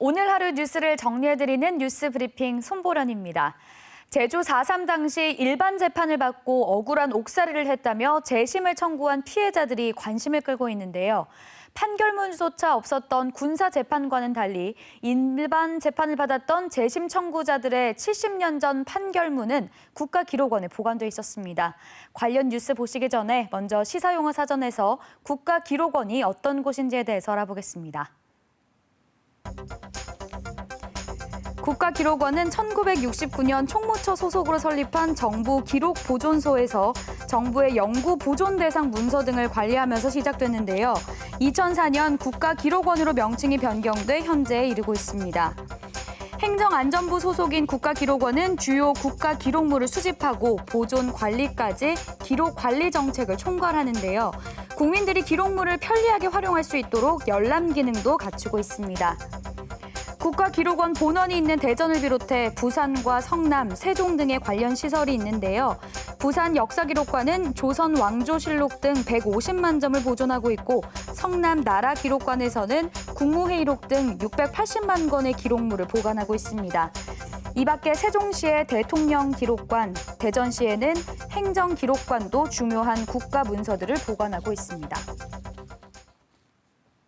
오늘 하루 뉴스를 정리해드리는 뉴스 브리핑 손보련입니다. 제주 4.3 당시 일반 재판을 받고 억울한 옥살이를 했다며 재심을 청구한 피해자들이 관심을 끌고 있는데요. 판결문조차 없었던 군사 재판과는 달리 일반 재판을 받았던 재심 청구자들의 70년 전 판결문은 국가 기록원에 보관돼 있었습니다. 관련 뉴스 보시기 전에 먼저 시사용어 사전에서 국가 기록원이 어떤 곳인지에 대해서 알아보겠습니다. 국가기록원은 1969년 총무처 소속으로 설립한 정부 기록 보존소에서 정부의 연구 보존 대상 문서 등을 관리하면서 시작됐는데요. 2004년 국가기록원으로 명칭이 변경돼 현재에 이르고 있습니다. 행정안전부 소속인 국가기록원은 주요 국가 기록물을 수집하고 보존 관리까지 기록 관리 정책을 총괄하는데요. 국민들이 기록물을 편리하게 활용할 수 있도록 열람 기능도 갖추고 있습니다. 국가기록원 본원이 있는 대전을 비롯해 부산과 성남, 세종 등의 관련 시설이 있는데요. 부산 역사기록관은 조선 왕조실록 등 150만 점을 보존하고 있고 성남 나라기록관에서는 국무회의록 등 680만 건의 기록물을 보관하고 있습니다. 이 밖에 세종시의 대통령 기록관, 대전시에는 행정 기록관도 중요한 국가 문서들을 보관하고 있습니다.